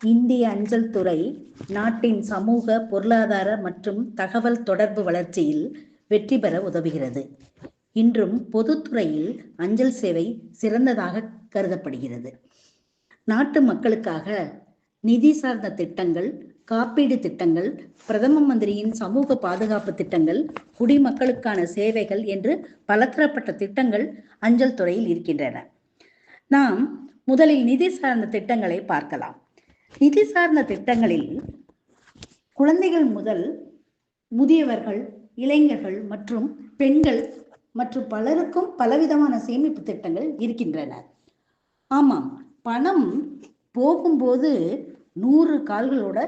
இந்திய அஞ்சல் துறை நாட்டின் சமூக பொருளாதார மற்றும் தகவல் தொடர்பு வளர்ச்சியில் வெற்றி பெற உதவுகிறது. இன்றும் பொதுத்துறையில் அஞ்சல் சேவை சிறந்ததாக கருதப்படுகிறது. நாட்டு மக்களுக்காக நிதி சார்ந்த திட்டங்கள் காப்பீடு திட்டங்கள் பிரதம மந்திரியின் சமூக பாதுகாப்பு திட்டங்கள் குடிமக்களுக்கான சேவைகள் என்று பலதரப்பட்ட திட்டங்கள் அஞ்சல் துறையில் இருக்கின்றன. நாம் முதலில் நிதி சார்ந்த திட்டங்களை பார்க்கலாம். நிதி சார்ந்த திட்டங்களில் குழந்தைகள் முதல் முதியவர்கள் இளைஞர்கள் மற்றும் பெண்கள் மற்றும் பலருக்கும் பலவிதமான சேமிப்பு திட்டங்கள் இருக்கின்றன. ஆமாம் பணம் போகும்போது நூறு கால்களோட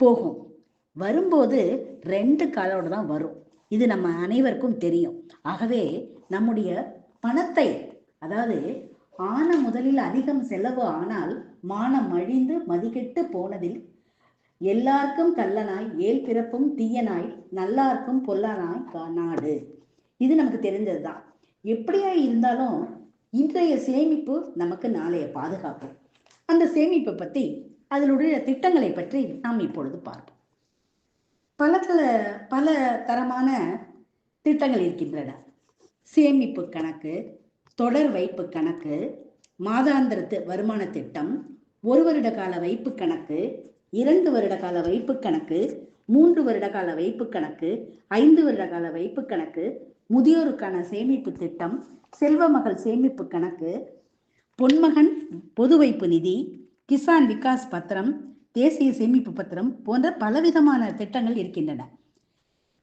போகும். வரும்போது ரெண்டு காலோட தான் வரும். இது நம்ம அனைவருக்கும் தெரியும். ஆகவே நம்முடைய பணத்தை அதாவது ஆன முதலில் அதிகம் செலவு ஆனால் மானம் அழிந்து மதிக்கெட்டு போனதில் எல்லாருக்கும் கல்லனாய் ஏல் பிறப்பும் தீயனாய் நல்லாருக்கும் பொல்லனாய் நாடு. இது நமக்கு தெரிஞ்சதுதான் எப்படியா இருந்தாலும் இன்றைய சேமிப்பு நமக்கு நாளைய பாதுகாப்பு. அந்த சேமிப்பை பத்தி அதனுடைய திட்டங்களை பற்றி நாம் இப்பொழுது பார்ப்போம். பல பல தரமான திட்டங்கள் இருக்கின்றன. சேமிப்பு கணக்கு தொடர் வைப்பு கணக்கு மாதாந்திரத்து வருமான திட்டம் ஒரு வருட கால வைப்பு கணக்கு இரண்டு வருட கால வைப்பு கணக்கு மூன்று வருட கால வைப்பு கணக்கு ஐந்து வருட கால வைப்பு கணக்கு முதியோருக்கான சேமிப்பு திட்டம் செல்வ மகள் சேமிப்பு கணக்கு பொன்மகன் பொது வைப்பு நிதி கிசான் விகாஸ் பத்திரம் தேசிய சேமிப்பு பத்திரம் போன்ற பலவிதமான திட்டங்கள் இருக்கின்றன.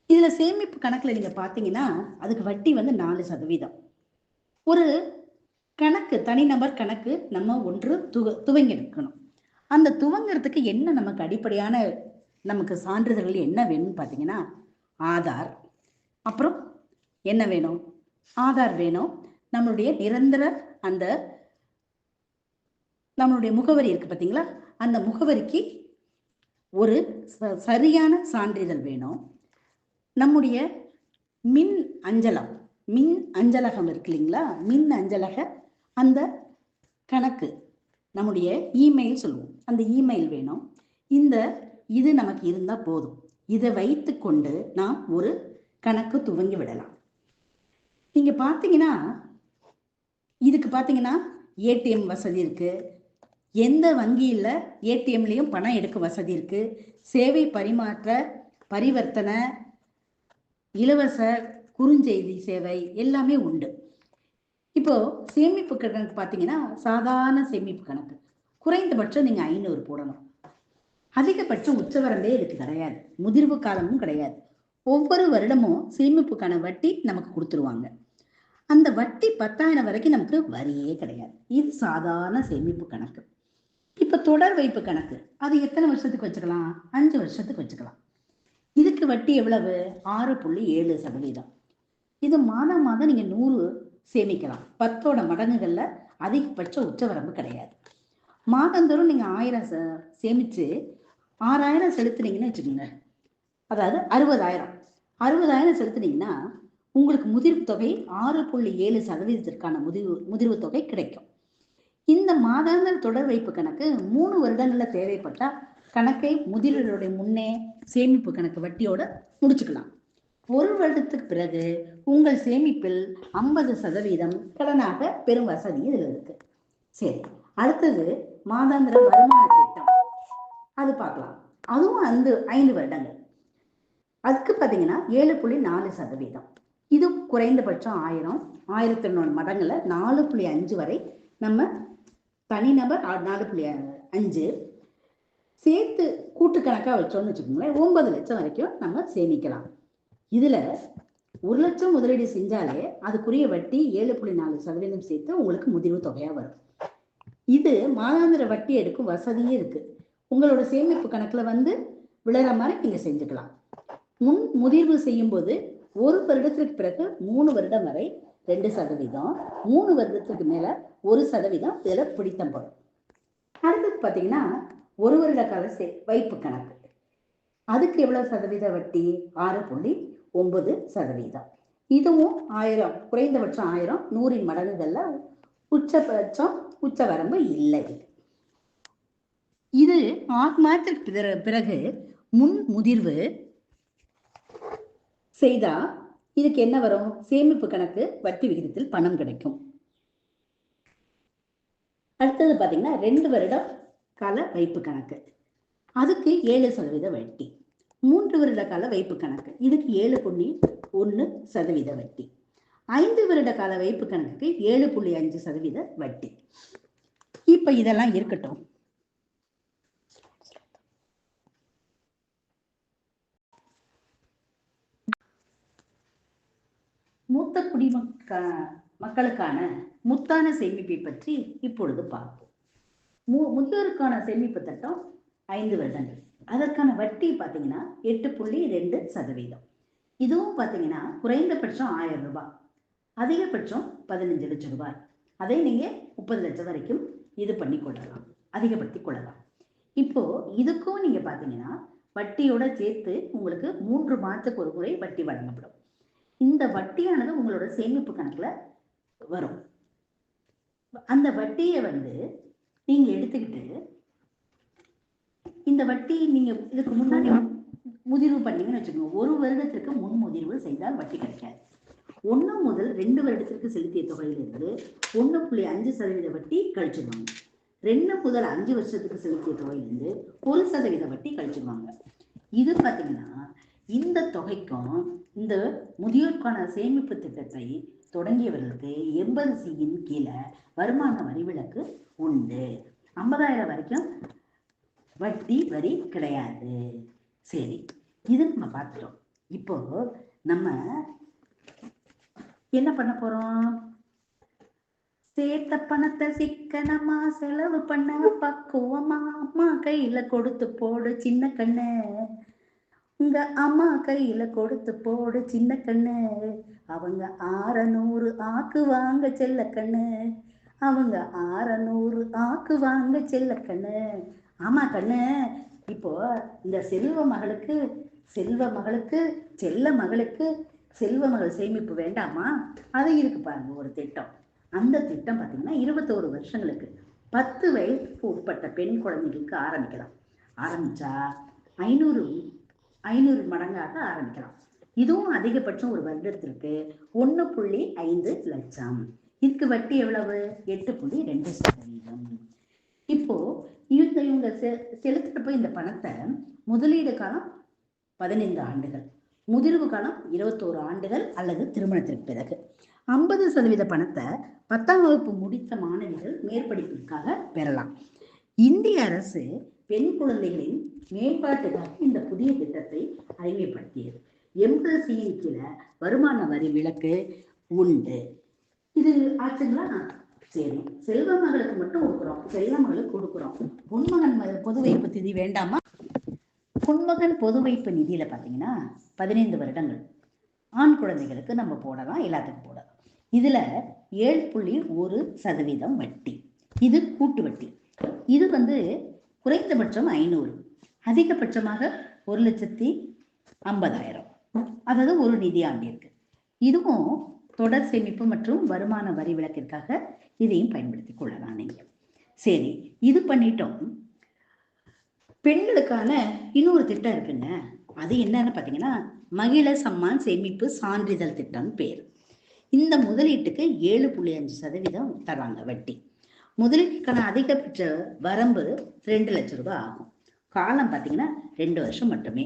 இதுல சேமிப்பு கணக்குல நீங்க பாத்தீங்கன்னா அதுக்கு வட்டி வந்து நாலு சதவீதம். ஒரு கணக்கு தனிநபர் கணக்கு நம்ம ஒன்று துவ துவங்கி இருக்கணும் அந்த துவங்கிறதுக்கு என்ன நமக்கு அடிப்படையான நமக்கு சான்றிதழ்கள் என்ன வேணும்னு பார்த்தீங்கன்னா ஆதார் அப்புறம் என்ன வேணும்? ஆதார் வேணும். நம்மளுடைய நிரந்தர அந்த நம்மளுடைய முகவரி இருக்கு பார்த்தீங்களா? அந்த முகவரிக்கு ஒரு சரியான சான்றிதழ் வேணும். நம்முடைய மின் அஞ்சலம் மின் அஞ்சலகம் இருக்கு இல்லைங்களா? மின் அஞ்சலக அந்த கணக்கு நம்முடைய இமெயில் சொல்லுவோம். அந்த இமெயில் வேணும். இந்த இது நமக்கு இருந்தால் போதும். இதை வைத்து கொண்டு நாம் ஒரு கணக்கு துவங்கி விடலாம். நீங்கள் பார்த்தீங்கன்னா இதுக்கு பார்த்தீங்கன்னா ஏடிஎம் வசதி இருக்குது எந்த வங்கியில் ஏடிஎம்லேயும் பணம் எடுக்க வசதி இருக்குது சேவை பரிமாற்ற பரிவர்த்தனை இலவச குறுஞ்செய்தி சேவை எல்லாமே உண்டு. இப்போ சேமிப்பு கணக்கு பார்த்தீங்கன்னா சாதாரண சேமிப்பு கணக்கு. குறைந்தபட்சம் நீங்க ஐநூறு போடணும். அதிகபட்சம் உச்சவரம்பே இதுக்கு கிடையாது. முதிர்வு காலமும் கிடையாது. ஒவ்வொரு வருடமும் சேமிப்புக்கான வட்டி நமக்கு கொடுத்துருவாங்க. அந்த வட்டி பத்தாயிரம் வரைக்கும் நமக்கு வரியே கிடையாது. இது சாதாரண சேமிப்பு கணக்கு. இப்ப தொடர் வைப்பு கணக்கு. அது எத்தனை வருஷத்துக்கு வச்சுக்கலாம்? அஞ்சு வருஷத்துக்கு வச்சுக்கலாம். இதுக்கு வட்டி எவ்வளவு? ஆறு புள்ளி ஏழு சதவீதம். இது மாதம் மாதம் நீங்க நூறு சேமிக்கலாம். பத்தோட மடங்குகள்ல அதிகபட்ச உச்சவரம்பு கிடையாது. மாதந்தோறும் நீங்க ஆயிரம் சேமிச்சு ஆறாயிரம் செலுத்துனீங்கன்னு வச்சுக்கோங்க. அதாவது அறுபதாயிரம். அறுபதாயிரம் செலுத்துனீங்கன்னா உங்களுக்கு முதிர்வு தொகை ஆறு புள்ளி ஏழு சதவீதத்திற்கான முதிர்வு முதிர்வு தொகை கிடைக்கும். இந்த மாதாந்திர தொடர் வைப்பு கணக்கு மூணு வருடங்களில் தேவைப்பட்டால் கணக்கை முதிர்வருடைய முன்னே சேமிப்பு கணக்கு வட்டியோட முடிச்சுக்கலாம். ஒரு வருடத்துக்கு பிறகு உங்கள் சேமிப்பில் ஐம்பது சதவீதம் கடனாக பெரும் வசதி இதில் இருக்கு. சரி அடுத்தது மாதாந்திர வருமான திட்டம். அது பார்க்கலாம். அதுவும் அந்த ஐந்து வருடங்கள். அதுக்கு பார்த்தீங்கன்னா ஏழு புள்ளி நாலு சதவீதம். இது குறைந்தபட்சம் ஆயிரம் ஆயிரத்தி ஒன்று மடங்குல நாலு புள்ளி அஞ்சு வரை நம்ம தனிநபர் நாலு புள்ளி அஞ்சு சேர்த்து கூட்டு கணக்காக வச்சோம்னு வச்சுக்கோங்களேன் ஒன்பது லட்சம் வரைக்கும் நம்ம சேமிக்கலாம். இதுல ஒரு லட்சம் முதலீடு செஞ்சாலே அதுக்குரிய வட்டி ஏழு புள்ளி நாலு சதவீதம் சேர்த்து உங்களுக்கு முதிர்வு தொகையா வரும். இது மாதாந்திர வட்டி எடுக்கும் வசதியே இருக்கு. உங்களோட சேமிப்பு கணக்குல வந்து விழுற மாதிரி நீங்க செஞ்சுக்கலாம். முன் முதிர்வு செய்யும் போது ஒரு வருடத்திற்கு பிறகு மூணு வருடம் வரை ரெண்டு சதவீதம் மூணு வருடத்துக்கு மேல ஒரு சதவீதம் இதுல பிடித்தம் படும் அடுத்தது பாத்தீங்கன்னா ஒரு வருட கால சே வைப்பு கணக்கு. அதுக்கு எவ்வளவு சதவீத வட்டி? ஆறு புள்ளி ஒன்பது சதவீதம். இதுவும் ஆயிரம் குறைந்தபட்சம் ஆயிரம் நூறின் மடங்குகள்ல உச்சபட்சம் உச்ச வரம்பு இல்லை. இது ஆறு மாதத்திற்கு பிறகு முன் முதிர்வு செய்தா இதுக்கு என்ன வரும்? சேமிப்பு கணக்கு வட்டி விகிதத்தில் பணம் கிடைக்கும். அடுத்தது பார்த்தீங்கன்னா ரெண்டு வருடம் கால வைப்பு கணக்கு. அதுக்கு ஏழு சதவீத வட்டி. மூன்று வருட கால வைப்பு கணக்கு. இதுக்கு ஏழு புள்ளி ஒன்று சதவீத வட்டி. ஐந்து வருட கால வைப்பு கணக்குக்கு ஏழு புள்ளி அஞ்சு சதவீத வட்டி. இப்ப இதெல்லாம் இருக்கட்டும். மூத்த குடிமக்க மக்களுக்கான முத்தான சேமிப்பை பற்றி இப்பொழுது பார்ப்போம். மு முதியோருக்கான சேமிப்பு திட்டம் ஐந்து வருடங்கள். அதற்கான வட்டி பார்த்தீங்கன்னா எட்டு புள்ளி ரெண்டு சதவீதம். இதுவும் பார்த்தீங்கன்னா குறைந்தபட்சம் ஆயிரம் ரூபாய். அதிகபட்சம் பதினஞ்சு லட்சம் ரூபாய். அதை நீங்கள் முப்பது லட்சம் வரைக்கும் இது பண்ணி கொள்ளலாம். அதிகப்படுத்தி கொள்ளலாம். இப்போ இதுக்கும் நீங்க பார்த்தீங்கன்னா வட்டியோட சேர்த்து உங்களுக்கு மூன்று மாதத்துக்கு ஒரு முறை வட்டி வழங்கப்படும். இந்த வட்டியானது உங்களோட சேமிப்பு கணக்குல வரும். அந்த வட்டியை வந்து நீங்க எடுத்துக்கிட்டு இந்த வட்டி நீங்க இதுக்கு முன்னாடி முதிர்வு பண்ணீங்கன்னு வச்சுக்கோங்க. ஒரு வருடத்திற்கு முன் முதிர்வு செய்தால் வட்டி கிடைக்காது. ஒன்று முதல் ரெண்டு வருடத்திற்கு செலுத்திய தொகையிலிருந்து ஒன்று புள்ளி அஞ்சு சதவீத வட்டி கழிச்சிடுவாங்க ரெண்டு முதல் அஞ்சு வருஷத்துக்கு செலுத்திய தொகையிலிருந்து ஒரு சதவீத வட்டி கழிச்சிடுவாங்க இது பாத்தீங்கன்னா இந்த தொகைக்கும் இந்த முதியோர்க்கான சேமிப்பு திட்டத்தை தொடங்கியவர்களுக்கு எண்பது சியின் கீழே வருமான வரி விலக்கு உண்டு. ஐம்பதாயிரம் வரைக்கும் வட்டி வரி கிடையாது. சரி இது நம்ம பார்த்துட்டோம். இப்போ நம்ம என்ன பண்ண போறோம்? சேர்த்த பணத்தை சிக்கனமா செலவு பண்ண பக்குவமா அம்மா கையில கொடுத்து போடு சின்ன கண்ணு. உங்க அம்மா கையில கொடுத்து போடு சின்ன கண்ணு. அவங்க ஆறநூறு ஆக்குவாங்க செல்ல கண்ணு. அவங்க ஆறநூறு ஆக்குவாங்க செல்ல கண்ணு. ஆமா கண்ணு. இப்போ இந்த செல்வ மகளுக்கு செல்வ மகளுக்கு செல்ல மகளுக்கு செல்வ மகள் சேமிப்பு வேண்டாமா? அது இருக்கு பாருங்க ஒரு திட்டம். அந்த திட்டம் பார்த்தீங்கன்னா இருபத்தோரு வருஷங்களுக்கு பத்து வயதுக்கு உட்பட்ட பெண் குழந்தைகளுக்கு ஆரம்பிக்கலாம். ஆரம்பிச்சா ஐநூறு ஐநூறு மடங்காக ஆரம்பிக்கலாம். இதுவும் அதிகபட்சம் ஒரு வருடத்திற்கு ஒன்று புள்ளி ஐந்து லட்சம். இதுக்கு வட்டி எவ்வளவு? எட்டு புள்ளி ரெண்டு சதவீதம். இப்போ இவங்க இவங்க செ- செலுத்துறப்ப இந்த பணத்தை முதலீடு காலம் பதினைந்து ஆண்டுகள் முதிர்வு காலம் இருபத்தோரு ஆண்டுகள் அல்லது திருமணத்திற்கு பிறகு. ஐம்பது சதவீத பணத்தை பத்தாம் வகுப்பு முடித்த மாணவிகள் மேற்படிப்பிற்காக பெறலாம். இந்திய அரசு பெண் குழந்தைகளின் மேம்பாட்டுக்காக இந்த புதிய திட்டத்தை அறிமுகப்படுத்தியது. எண்பது கீழே வருமான வரி விலக்கு உண்டு. இது ஆச்சுங்களா? சரி செல்வ மகளுக்கு மட்டும் கொடுக்குறோம். செல்ல மகளுக்கு கொடுக்குறோம். பொன்மகன் ம- பொது வைப்பு நிதி வேண்டாமா? பொன்மகன் பொது வைப்பு நிதியில பாத்தீங்கன்னா பதினைந்து வருடங்கள். ஆண் குழந்தைகளுக்கு நம்ம போடலாம் எல்லாத்துக்கும் போடலாம். இதுல ஏழு புள்ளி ஒரு சதவீதம் வட்டி. இது கூட்டு வட்டி. இது வந்து குறைந்தபட்சம் ஐநூறு. அதிகபட்சமாக ஒரு லட்சத்தி ஐம்பதாயிரம். அதாவது ஒரு நிதி ஆண்டிற்கு. இதுவும் தொடர் சேமிப்பு மற்றும் வருமான வரி விலக்கிற்காக இதையும் பயன்படுத்திக் கொள்ளலாம் நீங்க. சரி இது பண்ணிட்டோம். பெண்களுக்கான இன்னொரு திட்டம் இருக்குங்க. அது என்னன்னு பார்த்தீங்கன்னா மகிழ சம்மான் சேமிப்பு சான்றிதழ் திட்டம் பேர். இந்த முதலீட்டுக்கு ஏழு புள்ளி அஞ்சு சதவீதம் தராங்க வட்டி. முதலீட்டுக்கான அதிகபட்ச வரம்பு ரெண்டு லட்சம் ரூபாய் ஆகும். காலம் பார்த்தீங்கன்னா ரெண்டு வருஷம் மட்டுமே.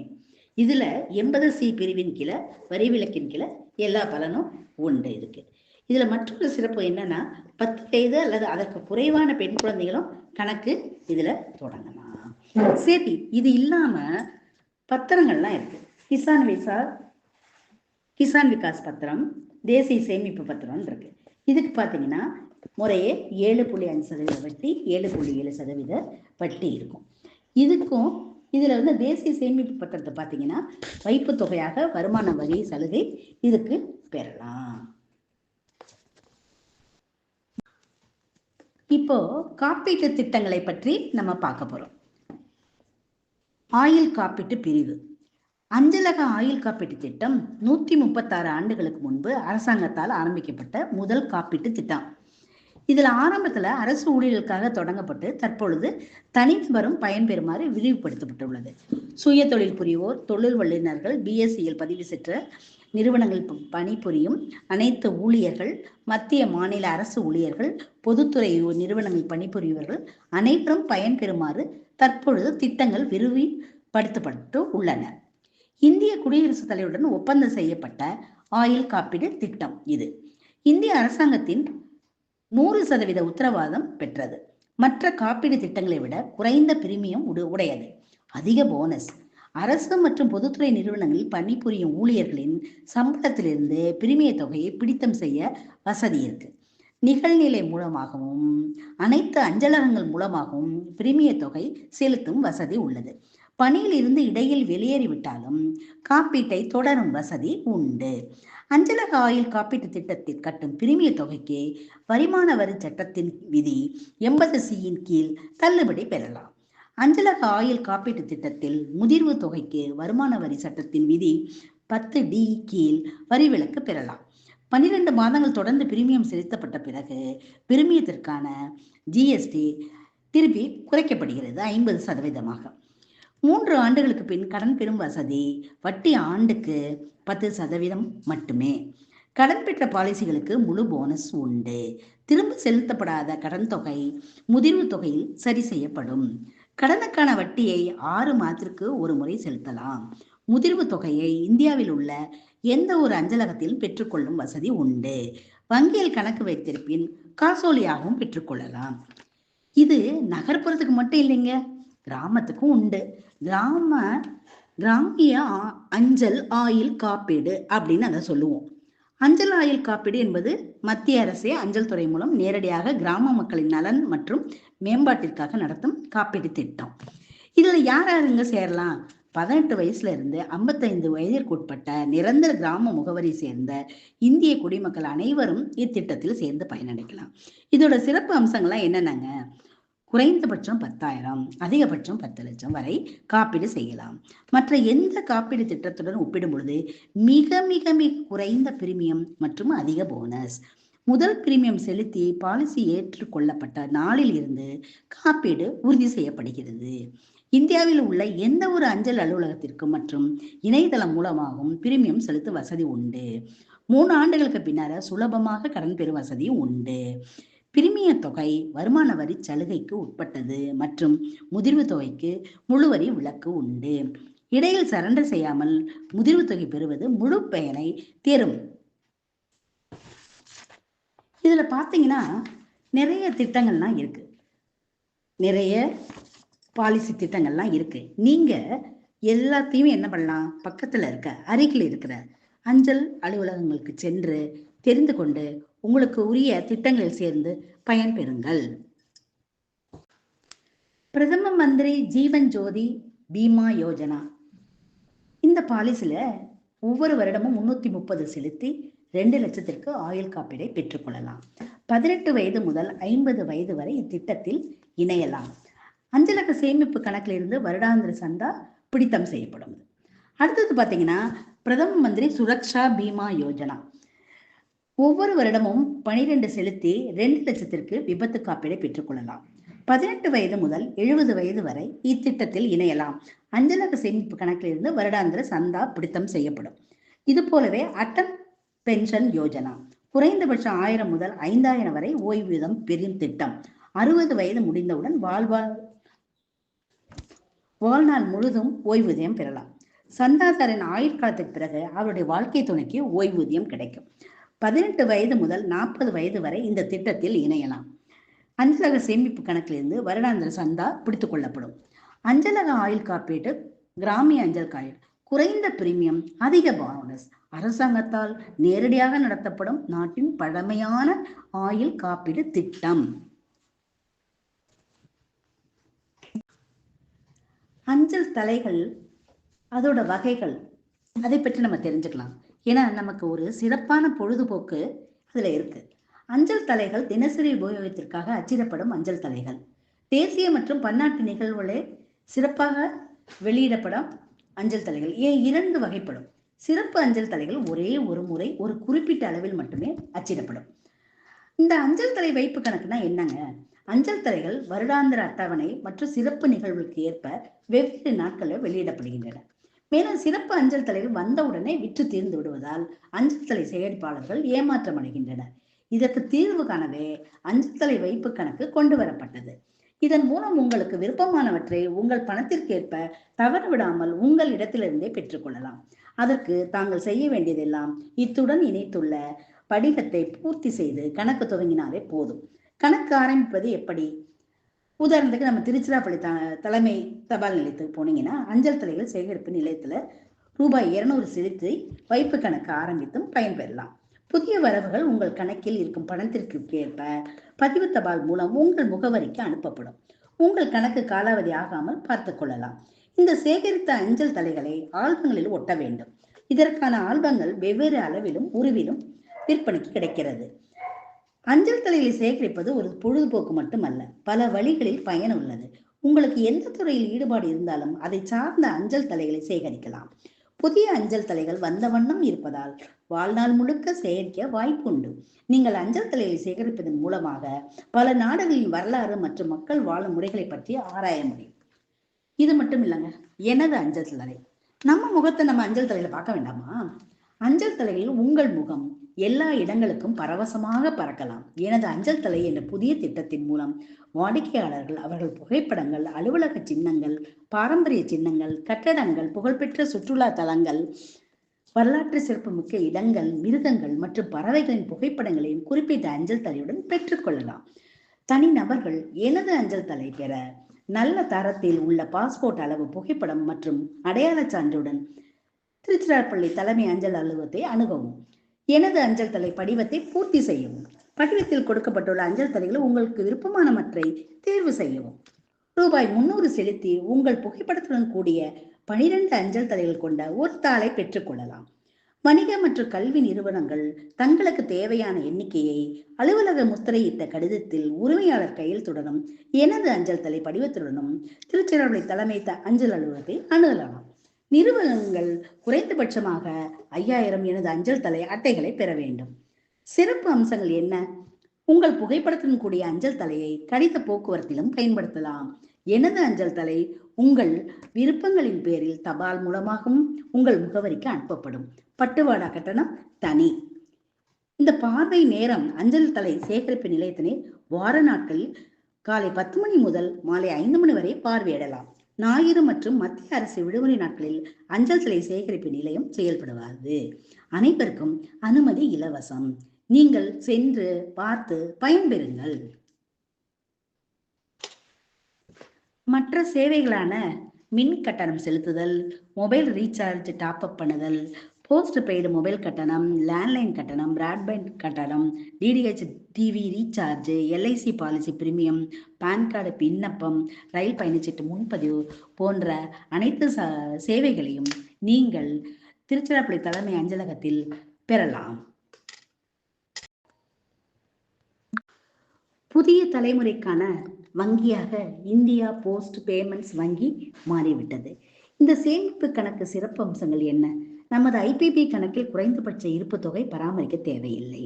இதுல எண்பது சி பிரிவின் கீழே வரி விலக்கின் கீழே எல்லா பலனும் உண்டு இருக்கு. இதுல மற்றொரு சிறப்பு என்னன்னா பத்து வயது அல்லது அதற்கு குறைவான பெண் குழந்தைகளும் கணக்கு இதுல தொடங்கலாம். சரி இது இல்லாம பத்திரங்கள்லாம் இருக்கு. கிசான் விசா கிசான் விகாஸ் பத்திரம் தேசிய சேமிப்பு பத்திரம் இருக்கு. இதுக்கு பார்த்தீங்கன்னா முறையே ஏழு புள்ளி அஞ்சு சதவீத வட்டி ஏழு புள்ளி ஏழு சதவீத வட்டி இருக்கும். இதுக்கும் இதுல வந்து தேசிய சேமிப்பு பத்திரத்தை பார்த்தீங்கன்னா வைப்பு தொகையாக வருமான வரி சலுகை இதுக்கு பெறலாம். இப்போ காப்பீட்டு திட்டங்களை பற்றி நம்ம பார்க்க போறோம். ஆயுள் காப்பீட்டு பிரிவு. அஞ்சலக ஆயுள் காப்பீட்டு திட்டம் நூத்தி முப்பத்தாறு ஆண்டுகளுக்கு முன்பு அரசாங்கத்தால் ஆரம்பிக்கப்பட்ட முதல் காப்பீட்டு திட்டம். இதில் ஆரம்பத்தில் அரசு ஊழியர்களுக்காக தொடங்கப்பட்டு தற்பொழுது தனிநபரும் பயன்பெறுமாறு விரிவுபடுத்தப்பட்டுள்ளது. சுய தொழில் புரிவோர் தொழில் வல்லுநர்கள் பிஎஸ்சியில் பதிவு பெற்ற நிறுவனங்கள் பணிபுரியும் அனைத்து ஊழியர்கள் மத்திய மாநில அரசு ஊழியர்கள் பொதுத்துறை நிறுவனங்கள் பணிபுரியவர்கள் அனைவரும் பயன்பெறுமாறு தற்பொழுது திட்டங்கள் விரிவுபடுத்தப்பட்டு உள்ளன. இந்திய குடியரசுத் தலைவருடன் ஒப்பந்தம் செய்யப்பட்ட ஆயுள் காப்பீடு திட்டம் இது. இந்திய அரசாங்கத்தின் நூறு சதவீத உத்தரவாதம் பெற்றது. மற்ற காப்பீடு திட்டங்களை விட குறைந்த பிரீமியம் உடு- உடையது. அதிக போனஸ் அரசு மற்றும் பொதுத்துறை நிறுவனங்களில் பணிபுரியும் ஊழியர்களின் சம்பளத்திலிருந்து பிரீமிய தொகையை பிடித்தம் செய்ய வசதி இருக்கு. நிகழ்நிலை மூலமாகவும் அனைத்து அஞ்சலகங்கள் மூலமாகவும் பிரீமிய தொகை செலுத்தும் வசதி உள்ளது. பணியில் இருந்து இடையில் வெளியேறிவிட்டாலும் காப்பீட்டை தொடரும் வசதி உண்டு. அஞ்சலக ஆயுள் காப்பீட்டு திட்டத்தில் கட்டும் பிரிமிய தொகைக்கு வருமான வரி சட்டத்தின் விதி எண்பது சியின் கீழ் தள்ளுபடி பெறலாம். அஞ்சலக ஆயுள் காப்பீட்டு திட்டத்தில் முதிர்வு தொகைக்கு வருமான வரி சட்டத்தின் விதி பத்து டி கீழ் வரி விலக்கு பெறலாம். பன்னிரண்டு மாதங்கள் தொடர்ந்து பிரீமியம் செலுத்தப்பட்ட பிறகு பிரீமியத்திற்கான ஜிஎஸ்டி திருப்பி குறைக்கப்படுகிறது ஐம்பது சதவீதமாக. மூன்று ஆண்டுகளுக்கு பின் கடன் பெறும் வசதி வட்டி ஆண்டுக்கு பத்து சதவீதம் மட்டுமே. கடன் பெற்ற பாலிசிகளுக்கு முழு போனஸ் உண்டு. திரும்ப செலுத்தப்படாத கடன் தொகை முதிர்வு தொகையில் சரி செய்யப்படும். கடனுக்கான வட்டியை ஆறு மாதத்திற்கு ஒரு முறை செலுத்தலாம். முதிர்வு தொகையை இந்தியாவில் உள்ள எந்த ஒரு அஞ்சலகத்தில் பெற்றுக்கொள்ளும் வசதி உண்டு. வங்கியில் கணக்கு வைத்திருப்பின் காசோலியாகவும் பெற்றுக்கொள்ளலாம். இது நகர்ப்புறத்துக்கு மட்டும் இல்லைங்க கிராமத்துக்கும் உண்டு. கிராம கிராமிய அஞ்சல் ஆயுள் காப்பீடு அப்படின்னு அதை சொல்லுவோம். அஞ்சல் ஆயுள் காப்பீடு என்பது மத்திய அரசே அஞ்சல் துறை மூலம் நேரடியாக கிராம மக்களின் நலன் மற்றும் மேம்பாட்டிற்காக நடத்தும் காப்பீடு திட்டம். இதுல யார் யாருங்க சேரலாம்? பதினெட்டு வயசுல இருந்து ஐம்பத்தைந்து வயதிற்கு உட்பட்ட நிரந்தர கிராம முகவரி சேர்ந்த இந்திய குடிமக்கள் அனைவரும் இத்திட்டத்தில் சேர்ந்து பயனடைக்கலாம். இதோட சிறப்பு அம்சங்கள்லாம் என்னென்னங்க? குறைந்தபட்சம் பத்தாயிரம் அதிகபட்சம் பத்து லட்சம் வரை காப்பீடு செய்யலாம். மற்ற எந்த காப்பீடு திட்டத்துடன் ஒப்பிடும் பொழுது மிக மிக மிக குறைந்த பிரீமியம் மற்றும் அதிக போனஸ். முதல் பிரீமியம் செலுத்தி பாலிசி ஏற்றுக்கொள்ளப்பட்ட நாளில் இருந்து காப்பீடு உறுதி செய்யப்படுகிறது. இந்தியாவில் உள்ள எந்த ஒரு அஞ்சல் அலுவலகத்திற்கும் மற்றும் இணையதளம் மூலமாகவும் பிரீமியம் செலுத்த வசதி உண்டு. மூணு ஆண்டுகளுக்கு பின்னர் சுலபமாக கடன் பெறும் வசதியும் உண்டு. பிரிமிய தொகை வருமான வரி சலுகைக்கு உட்பட்டது மற்றும் முதிர்வு தொகைக்கு முழு வரி விலக்கு உண்டு. இடையில் சரண்டர் செய்யாமல் முதிர்வு தொகை பெறுவது முழு பயனை தரும். இதுல பாத்தீங்கன்னா நிறைய திட்டங்கள்லாம் இருக்கு. நிறைய பாலிசி திட்டங்கள்லாம் இருக்கு. நீங்க எல்லாத்தையும் என்ன பண்ணலாம்? பக்கத்துல இருக்க அருகில் இருக்கிற அஞ்சல் அலுவலகங்களுக்கு சென்று தெரிந்து கொண்டு உங்களுக்கு உரிய திட்டங்களில் சேர்ந்து பயன்பெறுங்கள். பிரதம மந்திரி ஜீவன் ஜோதி பீமா யோஜனா. இந்த பாலிசில ஒவ்வொரு வருடமும் முன்னூத்தி முப்பது செலுத்தி ரெண்டு லட்சத்திற்கு ஆயுள் காப்பீடை பெற்றுக்கொள்ளலாம் பதினெட்டு வயது முதல் ஐம்பது வயது வரை இத்திட்டத்தில் இணையலாம். அஞ்சலக சேமிப்பு கணக்கிலிருந்து வருடாந்திர சந்தா பிடித்தம் செய்யப்படும். அடுத்தது பார்த்தீங்கன்னா பிரதம மந்திரி சுரக்ஷா பீமா யோஜனா. ஒவ்வொரு வருடமும் பனிரெண்டு செலுத்தி ரெண்டு லட்சத்திற்கு விபத்து காப்பீடை பெற்றுக்கொள்ளலாம். பதினெட்டு வயது முதல் எழுபது வயது வரை இத்திட்டத்தில் இணையலாம். அஞ்சலக சேமிப்பு கணக்கிலிருந்து வருடாந்திர சந்தா பிடித்தம் செய்யப்படும். இது போலவே அட்டல் பென்ஷன் யோஜனா. குறைந்தபட்சம் ஆயிரம் முதல் ஐந்தாயிரம் வரை ஓய்வூதியம் பெறும் திட்டம். அறுபது வயது முடிந்தவுடன் வாழ்வாழ் வாழ்நாள் முழுதும் ஓய்வூதியம் பெறலாம். சந்தாதாரின் ஆயுட்காலத்துக்கு பிறகு அவருடைய வாழ்க்கை துணைக்கு ஓய்வூதியம் கிடைக்கும். பதினெட்டு வயது முதல் நாற்பது வயது வரை இந்த திட்டத்தில் இணையலாம். அஞ்சலக சேமிப்பு கணக்கிலிருந்து வருடாந்திர சந்தா பிடித்துக் கொள்ளப்படும். அஞ்சலக ஆயுள் காப்பீடு கிராமிய அஞ்சல் காயில் குறைந்த பிரீமியம் அதிக போனஸ் அரசாங்கத்தால் நேரடியாக நடத்தப்படும் நாட்டின் பழமையான ஆயுள் காப்பீடு திட்டம். அஞ்சல் தலைகள் அதோட வகைகள் அதை பற்றி நம்ம தெரிஞ்சுக்கலாம். ஏன்னா நமக்கு ஒரு சிறப்பான பொழுதுபோக்கு அதில் இருக்கு. அஞ்சல் தலைகள் தினசரி உபயோகத்திற்காக அச்சிடப்படும் அஞ்சல் தலைகள். தேசிய மற்றும் பன்னாட்டு நிகழ்வுகளே சிறப்பாக வெளியிடப்படும் அஞ்சல் தலைகள். ஏன் இரண்டு வகைப்படும். சிறப்பு அஞ்சல் தலைகள் ஒரே ஒரு முறை ஒரு குறிப்பிட்ட அளவில் மட்டுமே அச்சிடப்படும். இந்த அஞ்சல் தலை வைப்பு கணக்குனா என்னங்க? அஞ்சல் தலைகள் வருடாந்திர அட்டவணை மற்றும் சிறப்பு நிகழ்வுகளுக்கு ஏற்ப வெவ்வேறு நாட்களில் வெளியிடப்படுகின்றன. மேலும் சிறப்பு அஞ்சல் தலைகள் வந்தவுடனே விற்று தீர்ந்து விடுவதால் அஞ்சல் தலை செயற்பாளர்கள் ஏமாற்றம் அடைகின்றனர். இதற்கு தீர்வு காணவே அஞ்சல் தலை வைப்பு கணக்கு கொண்டு வரப்பட்டது. இதன் மூலம் உங்களுக்கு விருப்பமானவற்றை உங்கள் பணத்திற்கேற்ப தவறு விடாமல் உங்கள் இடத்திலிருந்தே பெற்றுக்கொள்ளலாம் அதற்கு தாங்கள் செய்ய வேண்டியதெல்லாம் இத்துடன் இணைத்துள்ள படிகத்தை பூர்த்தி செய்து கணக்கு துவங்கினாலே போதும். கணக்கு ஆரம்பிப்பது எப்படி? உதாரணத்துக்கு நம்ம திருச்சிராப்பள்ளி த தலைமை தபால் நிலையத்துக்கு போனீங்கன்னா அஞ்சல் தலைகள் சேகரிப்பு நிலையத்தில் ரூபாய் இருநூறு செலுத்தி வைப்பு கணக்கு ஆரம்பித்தும் பயன்பெறலாம். புதிய வரவுகள் உங்கள் கணக்கில் இருக்கும் பணத்திற்கு ஏற்ப பதிவு தபால் மூலம் உங்கள் முகவரிக்கு அனுப்பப்படும். உங்கள் கணக்கு காலாவதி ஆகாமல் பார்த்து கொள்ளலாம். இந்த சேகரித்த அஞ்சல் தலைகளை ஆல்பங்களில் ஒட்ட வேண்டும். இதற்கான ஆல்பங்கள் வெவ்வேறு அளவிலும் உருவிலும் விற்பனைக்கு கிடைக்கிறது. அஞ்சல் தலைகளை சேகரிப்பது ஒரு பொழுதுபோக்கு மட்டுமல்ல பல வழிகளில் பயன் உள்ளது உங்களுக்கு எந்த துறையில் ஈடுபாடு இருந்தாலும் அதை சார்ந்த அஞ்சல் தலைகளை சேகரிக்கலாம். புதிய அஞ்சல் தலைகள் வந்த வண்ணம் இருப்பதால் வாழ்நாள் முழுக்க சேகரிக்க வாய்ப்புண்டு நீங்கள் அஞ்சல் தலைகளை சேகரிப்பதன் மூலமாக பல நாடுகளின் வரலாறு மற்றும் மக்கள் வாழும் முறைகளை பற்றி ஆராய முடியும். இது மட்டும் இல்லைங்க எனது அஞ்சல் தலை. நம்ம முகத்தை நம்ம அஞ்சல் தலையில பார்க்க வேண்டாமா? அஞ்சல் தலையில் உங்கள் முகம் எல்லா இடங்களுக்கும் பரவசமாக பறக்கலாம். எனது அஞ்சல் தலை என்ற புதிய திட்டத்தின் மூலம் வாடிக்கையாளர்கள் அவர்கள் புகைப்படங்கள் அலுவலக சின்னங்கள் பாரம்பரிய சின்னங்கள் கட்டடங்கள் புகழ்பெற்ற சுற்றுலா தலங்கள் வரலாற்று சிறப்புமிக்க இடங்கள் மிருகங்கள் மற்றும் பறவைகளின் புகைப்படங்களையும் குறிப்பிட்ட அஞ்சல் தலையுடன் பெற்றுக்கொள்ளலாம் தனிநபர்கள் எனது அஞ்சல் தலை பெற நல்ல தரத்தில் உள்ள பாஸ்போர்ட் அளவு புகைப்படம் மற்றும் அடையாளச் சான்றுடன் திருச்சிராப்பள்ளி தலைமை அஞ்சல் அலுவலகத்தை அணுகவும். எனது அஞ்சல் தலை படிவத்தை பூர்த்தி செய்யவும். படிவத்தில் கொடுக்கப்பட்டுள்ள அஞ்சல் தலைகளை உங்களுக்கு விருப்பமானவற்றை தேர்வு செய்யவும். ரூபாய் முன்னூறு செலுத்தி உங்கள் புகைப்படத்துடன் கூடிய பனிரெண்டு அஞ்சல் தலைகள் கொண்ட ஒரு தாளை பெற்றுக்கொள்ளலாம் வணிக மற்றும் கல்வி நிறுவனங்கள் தங்களுக்கு தேவையான எண்ணிக்கையை அலுவலக முத்திரையிட்ட கடிதத்தில் உரிமையாளர் கையெழுத்துடனும் எனது அஞ்சல் தலை படிவத்துடனும் திருச்சிராப்பள்ளி தலைமை அஞ்சல் அலுவலகத்தை அணுகலாம். நிறுவனங்கள் குறைந்தபட்சமாக ஐயாயிரம் எனது அஞ்சல் தலை அட்டைகளை பெற வேண்டும். சிறப்பு அம்சங்கள் என்ன? உங்கள் புகைப்படத்துடன் கூடிய அஞ்சல் தலையை கடித போக்குவரத்திலும் பயன்படுத்தலாம். எனது அஞ்சல் தலை உங்கள் விருப்பங்களின் பேரில் தபால் மூலமாகவும் உங்கள் முகவரிக்கு அனுப்பப்படும். பட்டுவாடா கட்டணம்? தனி. இந்த பார்வை நேரம் அஞ்சல் தலை சேகரிப்பு நிலையத்தினை வார நாட்களில் காலை பத்து மணி முதல் மாலை ஐந்து மணி வரை பார்வையிடலாம். ஞாயிறு மற்றும் மத்திய அரசு விடுமுறை நாட்களில் அஞ்சல் சிலை சேகரிப்பு நிலையம் செயல்படுவாது. அனைவருக்கும் அனுமதி இலவசம். நீங்கள் சென்று பார்த்து பயன்பெறுங்கள். மற்ற சேவைகளான மின் கட்டணம் செலுத்துதல் மொபைல் ரீசார்ஜ் டாப் அப் பண்ணுதல் போஸ்ட் பெய்டு மொபைல் கட்டணம் லேண்ட்லைன் கட்டணம் பிராட்பேண்ட் கட்டணம் DTH TV recharge LIC policy premium PAN card விண்ணப்பம் ரயில் பயணச்சீட்டு முன்பதிவு போன்ற அனைத்து ச சேவைகளையும் நீங்கள் திருச்சிராப்பள்ளி தலைமை அஞ்சலகத்தில் பெறலாம். புதிய தலைமுறைக்கான வங்கியாக இந்தியா போஸ்ட் பேமெண்ட்ஸ் வங்கி மாறிவிட்டது. இந்த சேமிப்பு கணக்கு சிறப்பு அம்சங்கள் என்ன? நமது ஐபிபி கணக்கில் குறைந்தபட்ச இருப்பு தொகை பராமரிக்க தேவையில்லை.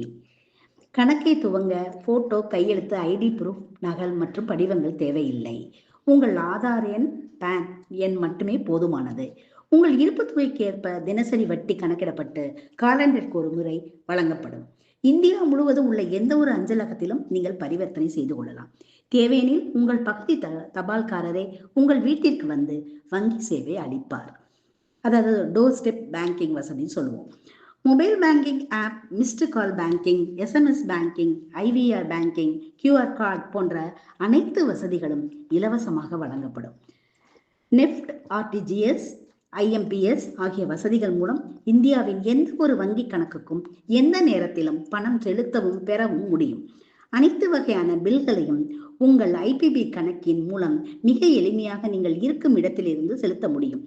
கணக்கை துவங்க போட்டோ கையெழுத்து ஐடி ப்ரூஃப் நகல் மற்றும் படிவங்கள் தேவையில்லை. உங்கள் ஆதார் எண் பேன் எண் மட்டுமே போதுமானது. உங்கள் இருப்பு தொகைக்கு ஏற்ப தினசரி வட்டி கணக்கிடப்பட்டு காலண்டருக்கு ஒரு முறை வழங்கப்படும். இந்தியா முழுவதும் உள்ள எந்த ஒரு அஞ்சலகத்திலும் நீங்கள் பரிவர்த்தனை செய்து கொள்ளலாம். தேவையெனில் உங்கள் பகுதி த தபால்காரரே உங்கள் வீட்டிற்கு வந்து வங்கி சேவை அளிப்பார். அதாவது டோர் ஸ்டெப் பேங்கிங் வசதின்னு சொல்லுவோம். Mobile banking app missed call banking SMS banking IVR banking QR card போன்ற அனைத்து வசதிகளும் இலவசமாக வழங்கப்படும். நெஃப்ட் ஆர்டிஜிஎஸ் ஐஎம்பிஎஸ் ஆகிய வசதிகள் மூலம் இந்தியாவின் எந்த ஒரு வங்கி கணக்குக்கும் எந்த நேரத்திலும் பணம் செலுத்தவும் பெறவும் முடியும். அனைத்து வகையான பில்களையும் உங்கள் ஐபிபி கணக்கின் மூலம் மிக எளிமையாக நீங்கள் இருக்கும் இடத்திலிருந்து செலுத்த முடியும்.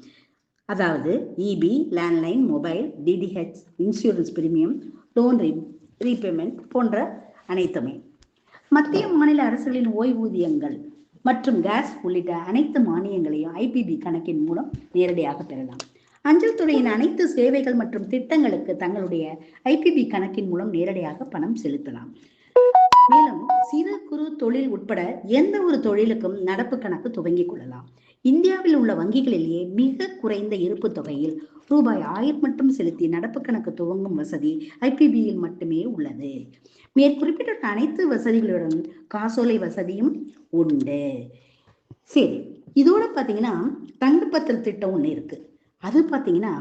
அதாவது EB landline mobile DTH insurance premium loan repayment போன்ற அனைத்துமே. மத்திய மாநில அரசுகளின் ஓய்வூதியங்கள் மற்றும் கேஸ் உள்ளிட்ட அனைத்து மானியங்களையும் ஐபிபி கணக்கின் மூலம் நேரடியாக பெறலாம். அஞ்சல் துறையின் அனைத்து சேவைகள் மற்றும் திட்டங்களுக்கு தங்களுடைய ஐபிபி கணக்கின் மூலம் நேரடியாக பணம் செலுத்தலாம். மேலும் சிறு குறு தொழில் உட்பட எந்த ஒரு தொழிலுக்கும் நடப்பு கணக்கு துவங்கிக் கொள்ளலாம். இந்தியாவில் உள்ள வங்கிகளிலேயே மிக குறைந்த இருப்பு தொகையில் ரூபாய் ஆயிரம் மட்டும் செலுத்தி நடப்பு கணக்கு துவங்கும் வசதி ஐபிபியில் மட்டுமே உள்ளது. மேற்குறிப்பிட்ட அனைத்து வசதிகளுடன் காசோலை வசதியும் உண்டு. சரி இதோட பார்த்தீங்கன்னா தங்கப்பத்திர திட்டம் ஒன்று இருக்கு. அது பார்த்தீங்கன்னா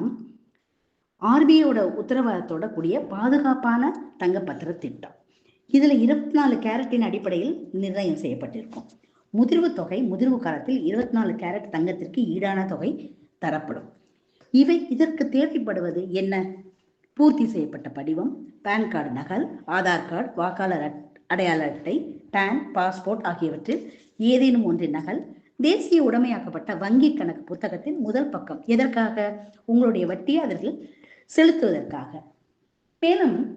ஆர்பிஐயோட உத்தரவாதத்தோட கூடிய பாதுகாப்பான தங்கப்பத்திர திட்டம். இதுல இருபத்தி நாலு கேரட்டின் அடிப்படையில் நிர்ணயம் செய்யப்பட்டிருக்கும். முதிர்வு தொகை முதிர்வு காலத்தில் இருபத்தி நாலு கேரட் தங்கத்திற்கு ஈடான தொகை தரப்படும். இவை இதற்கு தேவைப்படுவது என்ன? பூர்த்தி செய்யப்பட்ட படிவம் பேன் கார்டு நகல் ஆதார் கார்டு வாக்காளர் அட்- அடையாள அட்டை பேன் பாஸ்போர்ட் ஆகியவற்றில் ஏதேனும் ஒன்றின் நகல் தேசிய உடைமையாக்கப்பட்ட வங்கி கணக்கு புத்தகத்தின் முதல் பக்கம். எதற்காக? உங்களுடைய வட்டியை அதற்கு செலுத்துவதற்காக. மேலும்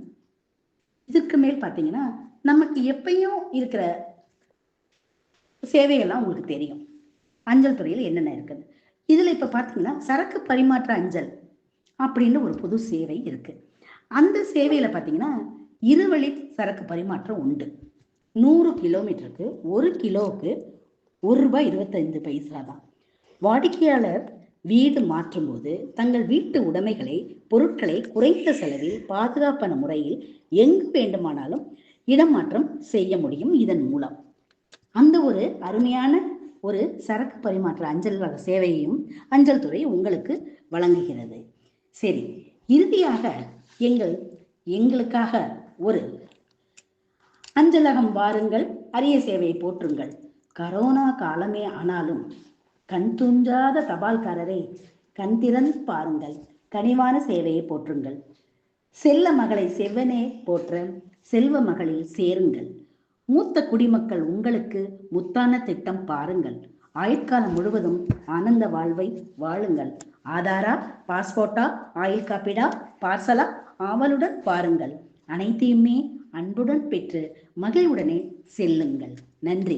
இதுக்கு மேல் பார்த்தீங்கன்னா நமக்கு எப்பயும் இருக்கிற சேவைகள்லாம் உங்களுக்கு தெரியும். அஞ்சல் துறையில் என்னென்ன இருக்குது? இதில் இப்போ பார்த்தீங்கன்னா சரக்கு பரிமாற்ற அஞ்சல் அப்படின்னு ஒரு புது சேவை இருக்குது அந்த சேவையில் பார்த்தீங்கன்னா இருவழி சரக்கு பரிமாற்றம் உண்டு. நூறு கிலோமீட்டருக்கு ஒரு கிலோவுக்கு ஒரு ரூபாய் இருபத்தைந்து பைசா தான். வாடிக்கையாளர் வீடு மாற்றும்போது தங்கள் வீட்டு உடைமைகளை பொருட்களை குறைந்த செலவில் பாதுகாப்பான முறையில் எங்கு வேண்டுமானாலும் இடமாற்றம் செய்ய முடியும் இதன் மூலம். அந்த ஒரு அருமையான ஒரு சரக்கு பரிமாற்ற அஞ்சல் வகை சேவையையும் அஞ்சல் துறை உங்களுக்கு வழங்குகிறது. சரி இறுதியாக எங்கள் எங்களுக்காக ஒரு அஞ்சலகம் வாருங்கள் அரிய சேவையை போற்றுங்கள். கரோனா காலமே ஆனாலும் கண் துஞ்சாத தபால்காரரை கண் திறந்து பாருங்கள் கனிவான சேவையை போற்றுங்கள். செல்ல மகளை செவ்வனே போற்ற செல்வ மகளில் சேருங்கள். மூத்த குடிமக்கள் உங்களுக்கு முத்தான திட்டம் பாருங்கள். ஆயுட்காலம் முழுவதும் ஆனந்த வாழ்வை வாழுங்கள். ஆதாரா பாஸ்போர்ட்டா ஆயுள் காப்பீடா பார்சலா ஆவலுடன் பாருங்கள். அனைத்தையுமே அன்புடன் பெற்று மகிழ்வுடனே செல்லுங்கள். நன்றி.